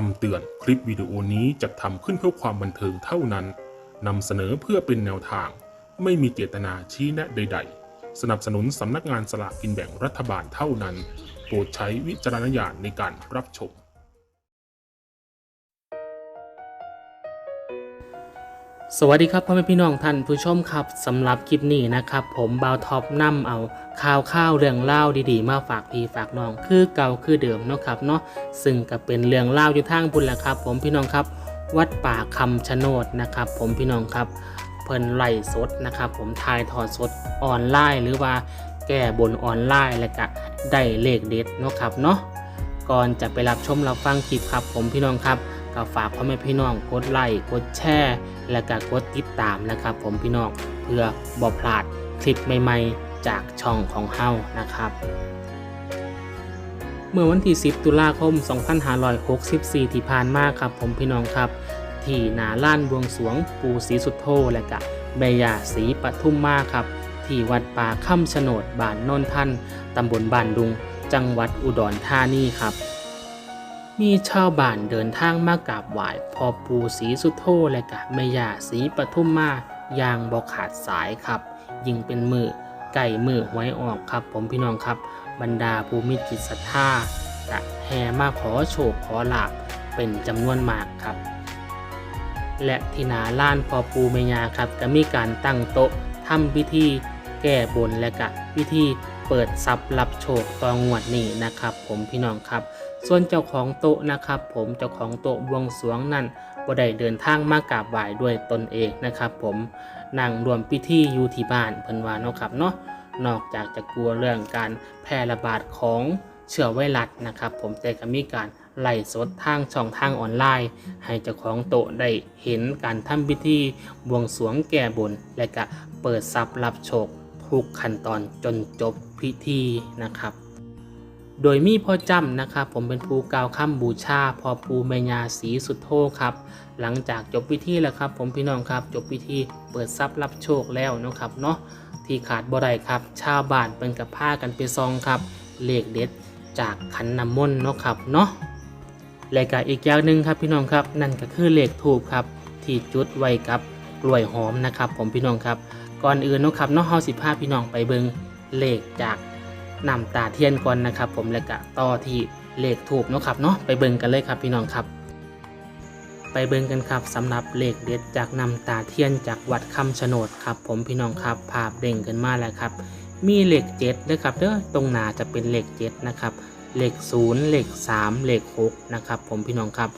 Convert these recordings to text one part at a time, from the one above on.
คำเตือนคลิปวิดีโอนี้จะทำขึ้นเพื่อความบันเทิงเท่านั้น นำเสนอเพื่อเป็นแนวทาง ไม่มีเจตนาชี้แนะใด ๆ สนับสนุนสำนักงานสลากกินแบ่งรัฐบาลเท่านั้น โปรดใช้วิจารณญาณในการรับชม สวัสดีครับพ่อแม่พี่น้องท่านผู้ชมครับสำหรับคลิปนี้นะครับ ผมบาวท็อปนำเอาข่าวข้าวเรื่องเล่าดีๆ มาฝากพี่ฝากน้อง คือเก่าคือเดิมเนาะครับเนาะซึ่งก็เป็นเรื่องเล่าอยู่ทางบุญแหละครับ ผมพี่น้องครับ วัดป่าคำชะโนดนะครับ ผมพี่น้องครับเพิ่นไล่สดนะครับ ผมถ่ายทอดสดออนไลน์ หรือว่าแก้บนออนไลน์แล้วก็ได้เลขเด็ดเนาะครับเนาะก่อนจะไปรับชมรับฟังคลิปครับ ผมพี่น้องครับ ก็ฝากพ่อแม่พี่น้องกดไลค์กดแชร์และก็กดติดตามนะครับ ผมพี่น้องเพื่อบ่พลาดคลิปใหม่ ๆ จากช่องของเฮานะครับเมื่อวันที่ 10 ตุลาคม 2564 ที่ผ่านมาครับ ผมพี่น้องครับ ที่นาล้านบวงสวงปูศรีสุดโธและกะแม่ยาศรีปทุมมาครับ ที่วัดป่าค่ำโฉนดบ้านโนนทันตำบลบ้านดุง จังหวัดอุดรธานีครับ มีชาวบ้านเดินทางมากราบไหว้พ่อปู่ศรีสุโธและกะแม่ย่าศรีปทุมมาอย่างบ่ขาดสายครับ ยิ่งเป็นมือไก่มือหวยออกครับ ผมพี่น้องครับ บรรดาภูมิจิตศรัทธากะแห่มาขอโชคขอลาบเป็นจำนวนมากครับ และที่นาล้านพอปูเมย่าครับก็มีการตั้งโต๊ะทำพิธีแก้บนและก็พิธี เปิดทรัพย์รับโชคตองวดนี้นะครับ ผมพี่น้องครับ ส่วนเจ้าของโต๊ะนะครับ ผมเจ้าของโต๊ะบวงสรวงนั่นบ่ได้เดินทางมากราบไหว้ด้วยตนเองนะครับ ผมนั่งรวมพิธีอยู่ที่บ้านเพิ่นว่าเนาะครับเนาะนอกจากจะกลัวเรื่องการแพร่ระบาดของเชื้อไวรัสนะครับ ผมแต่ก็มีการไล่สดทางช่องทางออนไลน์ ให้เจ้าของโต๊ะได้เห็นการทำพิธีบวงสรวงแก่บน และก็เปิดทรัพย์รับโชคทุกขั้นตอนจนจบ พิธีนะครับ โดยมีพ่อจำนะครับ ผมเป็นผู้กล่าวคำบูชาพอปูแมญาสีสุดโทครับ หลังจากจบพิธีแล้วครับ ผมพี่น้องครับจบพิธีเปิดทรัพย์รับโชคแล้วนะครับเนาะที่ขาดบ่ได้ครับ ชาวบ้านเป็นกับผ้ากันไปซองครับเลขเด็ดจากขันน้ำมนต์เนาะครับเนาะและก็อีกอย่างหนึ่งครับพี่น้องครับนั่นก็คือเลขทูบครับที่จุดไว้กับกล้วยหอมนะครับ ผมพี่น้องครับ ก่อนอื่นเนาะครับเนาะเฮาสิพาพี่น้องไปเบิง เลขจากน้ำตาเทียนก่อนนะครับ ผมและก็ต่อที่เลขทูบเนาะครับเนาะไปเบิงกันเลยครับพี่น้องครับ ไปเบิงกันครับสำหรับเลขเด็ดจากน้ำตาเทียนจากวัดคำชโนดครับ ผมพี่น้องครับภาพเด้งกันมาแล้วครับ มีเลขเจ็ดด้วยครับเด้อตรงหน้าจะเป็นเลขเจ็ดนะครับเลข0เลข3เลข6นะครับผมพี่น้องครับ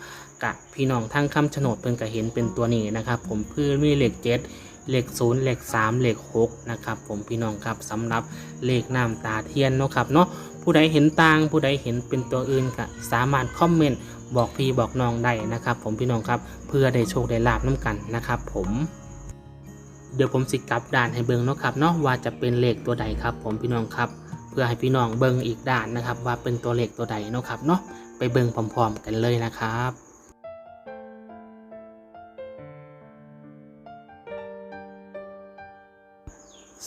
กับพี่น้องทั้งคำโฉนดเพิ่นก็เห็นเป็นตัวนี้นะครับ ผมเพื่อมีเลข7 เลข0เลข3เลข6นะครับผมพี่น้องครับสำหรับเลขน้ำตาเทียนเนาะครับเนาะผู้ใดเห็นต่างผู้ใดเห็นเป็นตัวอื่นก็สามารถคอมเมนต์บอกพี่บอกน้องได้นะครับ ผมพี่น้องครับเพื่อได้โชคได้ลาบน้ำกันนะครับ ผมเดี๋ยวผมสิกลับด่านให้เบิ่งเนาะครับเนาะว่าจะเป็นเลขตัวใดครับ ผมพี่น้องครับ เพื่อให้พี่น้องเบิ่งอีกด้านนะครับ ว่าเป็นตัวเลขตัวใดเนาะครับเนาะไปเบิ่งพร้อม ๆ กันเลยนะครับ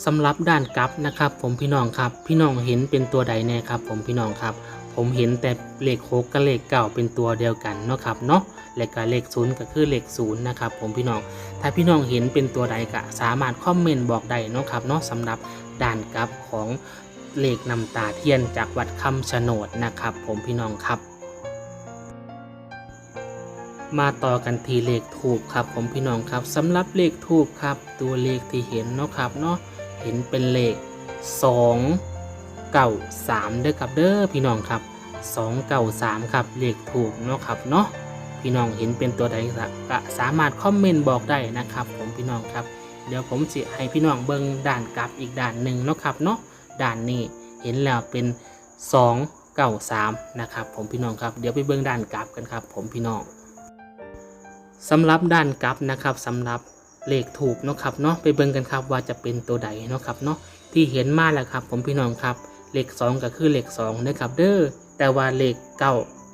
สำหรับด้านกลับนะครับ ผมพี่น้องครับ พี่น้องเห็นเป็นตัวใดแน่ครับ ผมพี่น้องครับ ผมเห็นแต่เลขหกกับเลขเก้าเป็นตัวเดียวกันเนาะครับเนาะและก็เลขศูนย์ก็คือเลขศูนย์นะครับ ผมพี่น้อง ถ้าพี่น้องเห็นเป็นตัวใดก็สามารถคอมเมนต์บอกได้เนาะครับเนาะสำหรับด้านกลับของเลขนำตาเทียนจากวัดคำชะโนดนะครับ ผมพี่น้องครับ มาต่อกันทีเลขทูบครับ ผมพี่น้องครับสำหรับเลขทูบครับ ตัวเลขที่เห็นเนาะครับเนาะ เห็นเป็นเลข2เก่า3เด้อครับเด้อพี่น้องครับ2เก่า3ครับเลขทูบเนาะครับเนาะพี่น้องเห็นเป็นตัวใดก็สามารถคอมเมนต์บอกได้นะครับผมพี่น้องครับ เดี๋ยวผมจะให้พี่น้องเบิ่งด่านกลับอีกด่านหนึ่งเนาะครับเนาะด่านนี้เห็นแล้วเป็น 2 เก่า3นะครับผมพี่น้องครับเดี๋ยวไปเบิ่งด่านกลับกันครับ ผมพี่น้องสำหรับด้านกลับนะครับสำหรับ เลขถูกเนาะครับเนาะไปเบิ่งกันครับว่าจะเป็นตัวใดเนาะครับเนาะที่เห็นมาแล้วครับ ผมพี่น้องครับเลข2ก็คือเลข2นะครับเด้อแต่ว่าเลข9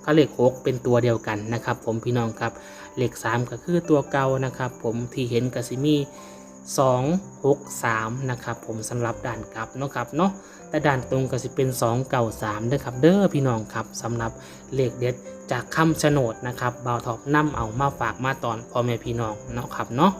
กับเลข6เป็นตัวเดียวกันนะครับ ผมพี่น้องครับเลข3ก็คือตัวเก่านะครับ ผมที่เห็นก็สิมี2 6 3นะครับผมสำหรับด่านกลับเนาะครับเนาะแต่ด่านตรงก็สิเป็น2 9 3เด้อครับเด้อพี่น้องครับสำหรับเลขเด็ดจากคำชะโนดนะครับบ่าวทอบนํเอามาฝากมาตอนพ่อแม่พี่น้องเนาะครับเนาะ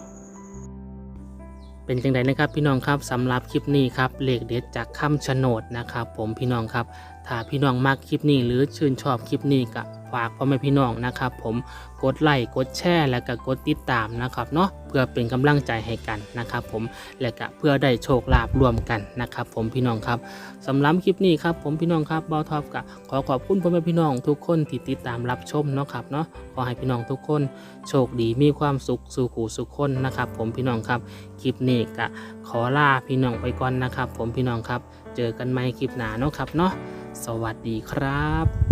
เป็นจังไดนะครับพี่น้องครับสำหรับคลิปนี้ครับเลขเด็ดจากคำชะโนดนะครับ ผมพี่น้องครับถ้าพี่น้องมากคลิปนี้หรือชื่นชอบคลิปนี้ก็ ฝากพ่อแม่พี่น้องนะครับผมกดไลค์กดแชร์และก็กดติดตามนะครับเนาะเพื่อเป็นกำลังใจให้กันนะครับผมและก็เพื่อได้โชคลาภร่วมกันนะครับผมพี่น้องครับสำหรับคลิปนี้ครับผมพี่น้องครับบอทอปก็ขอขอบคุณพ่อแม่พี่น้องทุกคนที่ติดตามรับชมเนาะครับเนาะขอให้พี่น้องทุกคนโชคดีมีความสุขสู่ขู่สุขคนนะครับผมพี่น้องครับคลิปนี้ก็ขอลาพี่น้องไปก่อนนะครับ ผมพี่น้องครับ เจอกันใหม่คลิปหน้าเนาะครับเนาะสวัสดีครับ